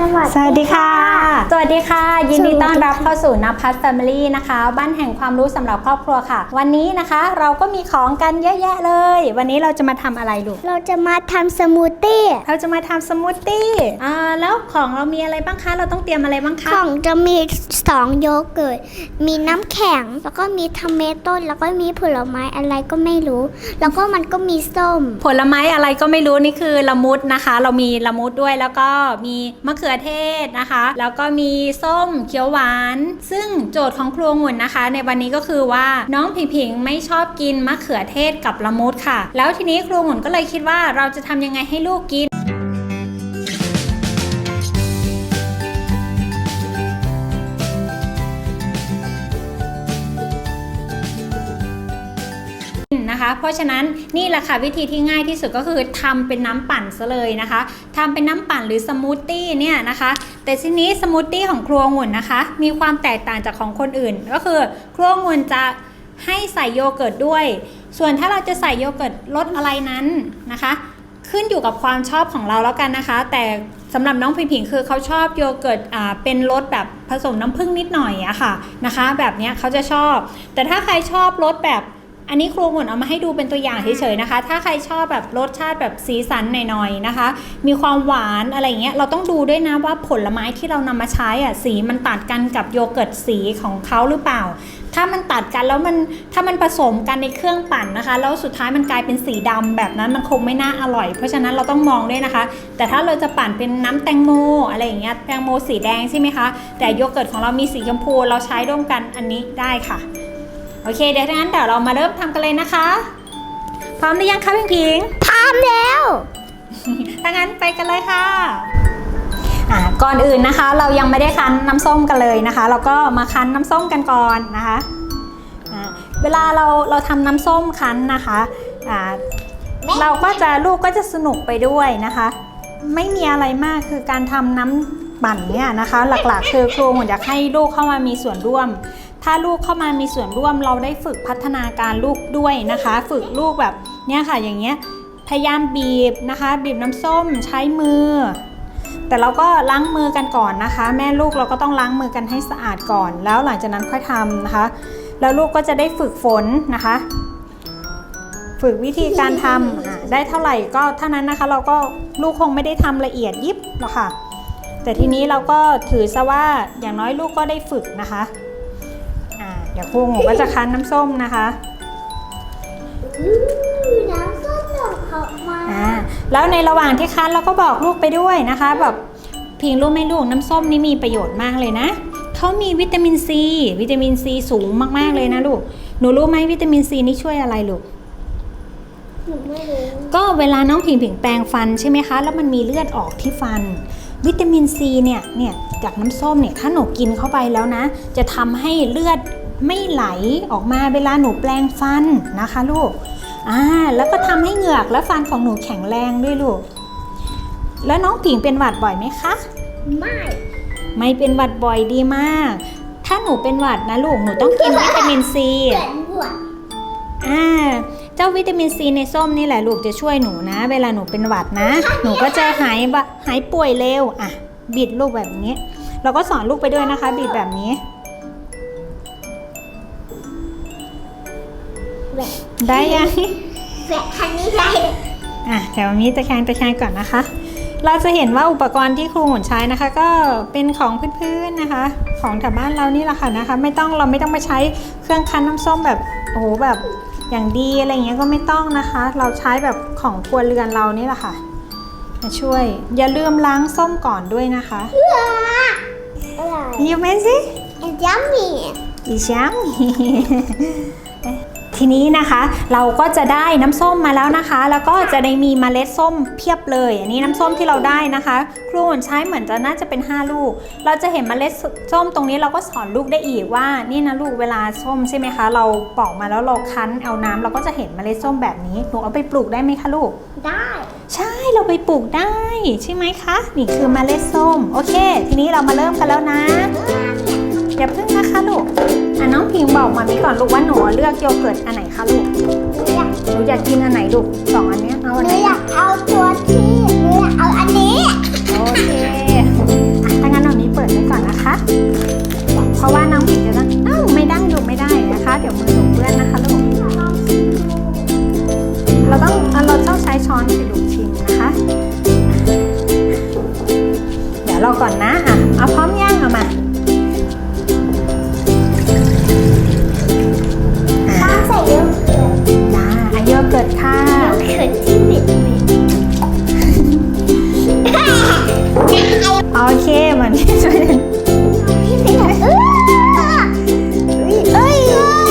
สวัสสวัสดีค่ะ สวัสดีค่ะ ยินดีต้อนรับสวัสดีค่ะเข้าสู่นภัสแฟมิลี่นะคะ บ้านแห่งความรู้สำหรับครอบครัวค่ะ วันนี้นะคะเราก็มีของกันเยอะแยะเลย วันนี้เราจะมาทำอะไรลูก เราจะมาทำสมูทตี้ เราจะมาทำสมูทตี้ อ่าแล้วของเรามีอะไรบ้างคะ เราต้องเตรียมอะไรบ้างคะ ของจะมีสองโยเกิร์ต มีน้ำแข็ง แล้วก็มีทอมเมโต้แล้วก็มีผลไม้อะไรก็ไม่รู้ แล้วก็มันก็มีส้ม ผลไม้อะไรก็ไม่รู้นี่คือละมุดนะคะ เรามีละมุดด้วยแล้วก็มีมะเขือเทศนะคะ แล้วก็มีส้มเขียวหวาน ซึ่งโจทย์ของครัวงวนนะคะ ในวันนี้ก็คือว่าน้องผิงผิงไม่ชอบกินมะเขือเทศกับละมุดค่ะ แล้วทีนี้ครัวงวนก็เลยคิดว่าเราจะทำยังไงให้ลูกกิน นะคะ เพราะฉะนั้นนี่แหละค่ะวิธีที่ง่ายที่สุดก็คือทำเป็นน้ำปั่นซะเลยนะคะทำเป็นน้ำปั่นหรือสมูทตี้เนี่ยนะคะ แต่ทีนี้สมูทตี้ของครัวงุ่นนะคะ มีความแตกต่างจากของคนอื่น ก็คือครัวงุ่นจะให้ใส่โยเกิร์ตด้วย ส่วนถ้าเราจะใส่โยเกิร์ตรสอะไรนั้นนะคะ ขึ้นอยู่กับความชอบของเราแล้วกันนะคะ แต่สำหรับน้องพิงผิงคือเขาชอบโยเกิร์ตอ่าเป็นรสแบบผสมน้ำผึ้งนิดหน่อยอะค่ะนะคะ แบบนี้เขาจะชอบ แต่ถ้าใครชอบรสแบบ อันนี้ครูหมุนเอามาให้ดูเป็นตัวอย่างเฉยๆนะคะ ถ้าใครชอบแบบรสชาติแบบสีสันหน่อยๆนะคะ มีความหวานอะไรอย่างเงี้ยเราต้องดูด้วยนะว่าผลไม้ที่เรานำมาใช้อะสีมันตัดกันกับโยเกิร์ตสีของเขาหรือเปล่า ถ้ามันตัดกันแล้วมันถ้ามันผสมกันในเครื่องปั่นนะคะ แล้วสุดท้ายมันกลายเป็นสีดำแบบนั้นมันคงไม่น่าอร่อย เพราะฉะนั้นเราต้องมองด้วยนะคะ แต่ถ้าเราจะปั่นเป็นน้ำแตงโมอะไรอย่างเงี้ยแตงโมสีแดงใช่ไหมคะแต่โยเกิร์ตของเรามีสีชมพูเราใช้ร่วมกันอันนี้ได้ค่ะ โอเค เดี๋ยวงั้นเดี๋ยวเรามาเริ่มทำกันเลยนะคะ พร้อมหรือยังคะพิงพิงพร้อมแล้วถ้างั้นไปกันเลยค่ะอ่าก่อนอื่นนะคะ เรายังไม่ได้คั้นน้ำส้มกันเลยนะคะ เราก็มาคั้นน้ำส้มกันก่อนนะคะอ่าเวลาเราเราทำน้ำส้มคั้นนะคะอ่าเราก็จะลูกก็จะสนุกไปด้วยนะคะ ไม่มีอะไรมากคือการทำน้ำปั่นเนี่ยนะคะ หลักๆ คือครูหมอยากให้ลูกเข้ามามีส่วนร่วม ถ้าลูกเข้ามามีส่วนร่วมเราได้ฝึกพัฒนาการลูกด้วยนะคะ ฝึกลูกแบบเนี้ยค่ะอย่างเงี้ยพยายามบีบนะคะ บีบน้ำส้มใช้มือ แต่เราก็ล้างมือกันก่อนนะคะ แม่ลูกเราก็ต้องล้างมือกันให้สะอาดก่อน แล้วหลังจากนั้นค่อยทำนะคะ แล้วลูกก็จะได้ฝึกฝนนะคะ ฝึกวิธีการทำได้เท่าไหร่ก็เท่านั้นนะคะ เราก็ลูกคงไม่ได้ทำละเอียดยิบหรอกค่ะ แต่ทีนี้เราก็ถือซะว่าอย่างน้อยลูกก็ได้ฝึกนะคะ ดี๋ยวครูหมูก็จะคั้นน้ำส้มนะคะน้ำส้มหนองเขามาอ่าแล้วในระหว่างที่คั้นเราก็บอกลูกไปด้วยนะคะ แบบพิงรู้ไหมลูกน้ำส้มนี่มีประโยชน์มากเลยนะเขามีวิตามินซีวิตามินซีสูงมากๆเลยนะลูกหนูรู้ไหมวิตามินซีนี่ช่วยอะไรลูกหนูไม่รู้ก็เวลาน้องผิงผิงแปรงฟันใช่ไหมคะ แล้วมันมีเลือดออกที่ฟัน วิตามินซีเนี่ยเนี่ยจากน้ำส้มเนี่ยถ้าหนูกินเข้าไปแล้วนะ จะทำให้เลือด ไม่ไหลออกมาเวลาหนูแปรงฟันนะคะลูกอ่าแล้วก็ทำให้เหงือกและฟันของหนูแข็งแรงด้วยลูก แล้วน้องผิงเป็นหวัดบ่อยไหมคะ ไม่ ไม่เป็นหวัดบ่อยดีมาก ถ้าหนูเป็นหวัดนะลูกหนูต้องกินวิตามินซีเกิดบวชอ่าเจ้าวิตามินซีในส้มนี่แหละลูกจะช่วยหนูนะ เวลาหนูเป็นหวัดนะ หนูก็จะหายบะหายป่วยเร็วอะบิดลูกแบบนี้ เราก็สอนลูกไปด้วยนะคะ บิดแบบนี้ ได้ยังแหวะคันนี้ได้อะแถวนี้ตะแคงตะแคงก่อนนะคะ เราจะเห็นว่าอุปกรณ์ที่ครูหมุนใช้นะคะ ก็เป็นของพื้นๆนะคะ ของแถวบ้านเรานี่แหละค่ะนะคะ ไม่ต้องเราไม่ต้องมาใช้เครื่องคั้นน้ำส้มแบบโอ้โหแบบอย่างดีอะไรอย่างเงี้ยก็ไม่ต้องนะคะ เราใช้แบบของครัวเรือนเรานี่แหละค่ะมาช่วย อย่าลืมล้างส้มก่อนด้วยนะคะอะไรยิ้ม ทีนี้นะคะ เราก็จะได้น้ำส้มมาแล้วนะคะ แล้วก็จะได้มีเมล็ดส้มเพียบเลย อันนี้น้ำส้มที่เราได้นะคะครูหมุนใช้เหมือนจะน่าจะเป็น 5 ลูก เราจะเห็นเมล็ดส้มตรงนี้เราก็สอนลูกได้อีกว่า นี่นะลูกเวลาส้มใช่ไหมคะ เราปอกมาแล้วเราคั้นเอาน้ำเราก็จะเห็นเมล็ดส้มแบบนี้หนูเอาไปปลูกได้ไหมคะลูก ได้ ใช่เราไปปลูกได้ใช่ไหมคะ นี่คือเมล็ดส้ม โอเค ทีนี้เรามาเริ่มกันแล้วนะ อย่าพึ่งนะคะลูกอะน้องพิงบอกมามีก่อนลูกว่าหนูเลือกโยเกิร์ตอันไหนคะลูกหนูอยากกินอันไหนลูกสองอันเนี้ยเอาอันไหนอยากเอาตัวที่หนูอยาเอาอันนี้โอเคถ้างั้นเอานี้เปิดไว้ก่อนนะคะ เพราะว่าน้องพิงจะต้องอ้าวไม่ได้ลูกไม่ได้นะคะ เดี๋ยวมือหนูเปื้อนนะคะลูกเราต้องเราต้องใช้ช้อนไปดูชิมนะคะ เดี๋ยวราก่อนนะ โอเคมือนที่ช่วยกันเอ้ยเอ้ย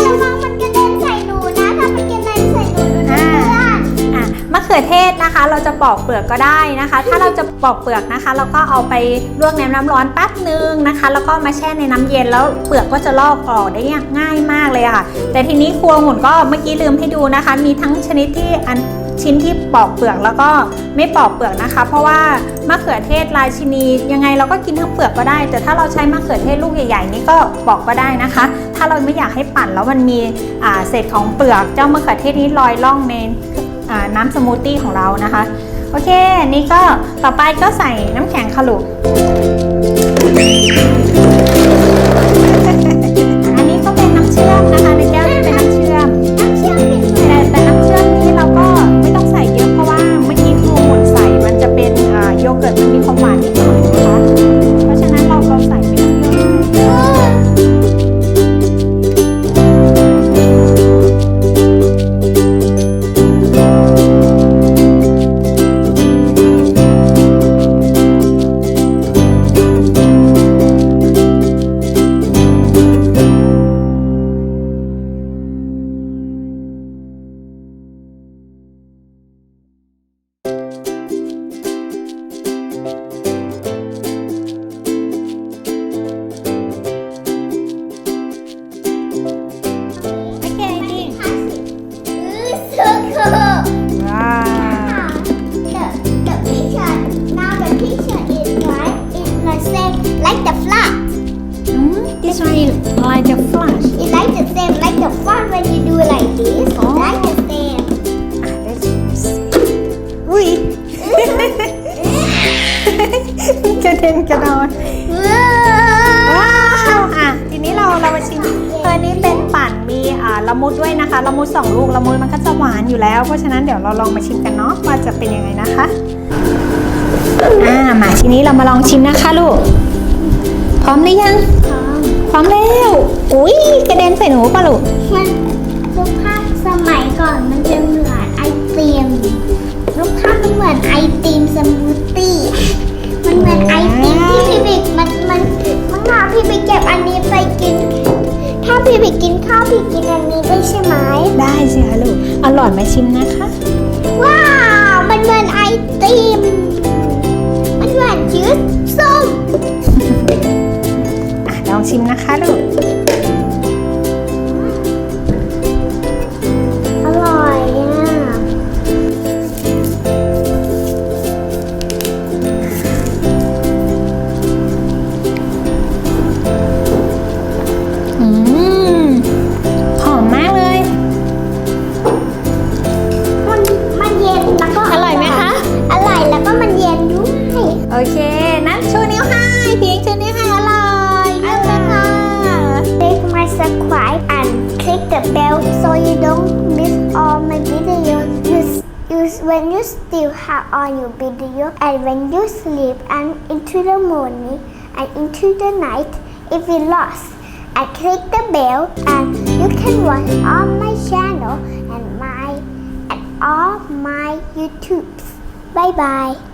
ระวังมันกระเด็นใส่หนูนะ ถ้ามันกระเด็นใส่หนูหนูจะเลื่อนอะมะเขือเทศนะคะ เราจะปอกเปลือกก็ได้นะคะ ถ้าเราจะปอกเปลือกนะคะ เราก็เอาไปลวกในน้ำร้อนแป๊บนึงนะคะ แล้วก็มาแช่ในน้ำเย็นแล้วเปลือกก็จะลอกออกได้ง่ายมากเลยค่ะ แต่ทีนี้ครัวหมุนก็เมื่อกี้ลืมให้ดูนะคะ มีทั้งชนิดที่อัน ชิ้นที่ปอกเปลือกแล้วก็ไม่ปอกเปลือกนะคะ เพราะว่ามะเขือเทศราชินียังไงเราก็กินทั้งเปลือกก็ได้ แต่ถ้าเราใช้มะเขือเทศลูกใหญ่ๆนี่ก็ปอกก็ได้นะคะ ถ้าเราไม่อยากให้ปั่นแล้วมันมีเศษของเปลือกเจ้ามะเขือเทศนี้ลอยล่องในน้ำสมูทตี้ของเรานะคะ โอเค นี่ก็ต่อไปก็ใส่น้ำแข็งค่ะลูก นกระดอนว้าวอะทีนี้เราเรามาชิมตัวนี้เป็นปั่นมีอ่าละมุดด้วยนะคะละมุดสองลูกละมุดมันก็จะหวานอยู่แล้ว เพราะฉะนั้นเดี๋ยวเราลองมาชิมกันเนาะว่าจะเป็นยังไงนะคะอ่ามาทีนี้เรามาลองชิมนะคะลูกพร้อมหรือยังพร้อมแล้วอุ้ยกระเด็นใส่หนูป่ะลูกมันรูปภาพสมัยก่อนมันจะเหมือนไอติมรูปภาพมันเหมือนไอติมสมูท พี่บิ๊กเก็บอันนี้ไปกิน ถ้าพี่บิ๊กกินข้าวพี่กินอันนี้ได้ใช่ไหมได้สิคะลูกอร่อยไหมาชิมนะคะ ว้าวมันเหมือนไอติม มันเหมือนชีสส้ม อะลองชิมนะคะลูก when you still have on your video and when you sleep and into the morning and into the night if you lost. And click the bell and you can watch all my channel and my and all my YouTubes. Bye bye.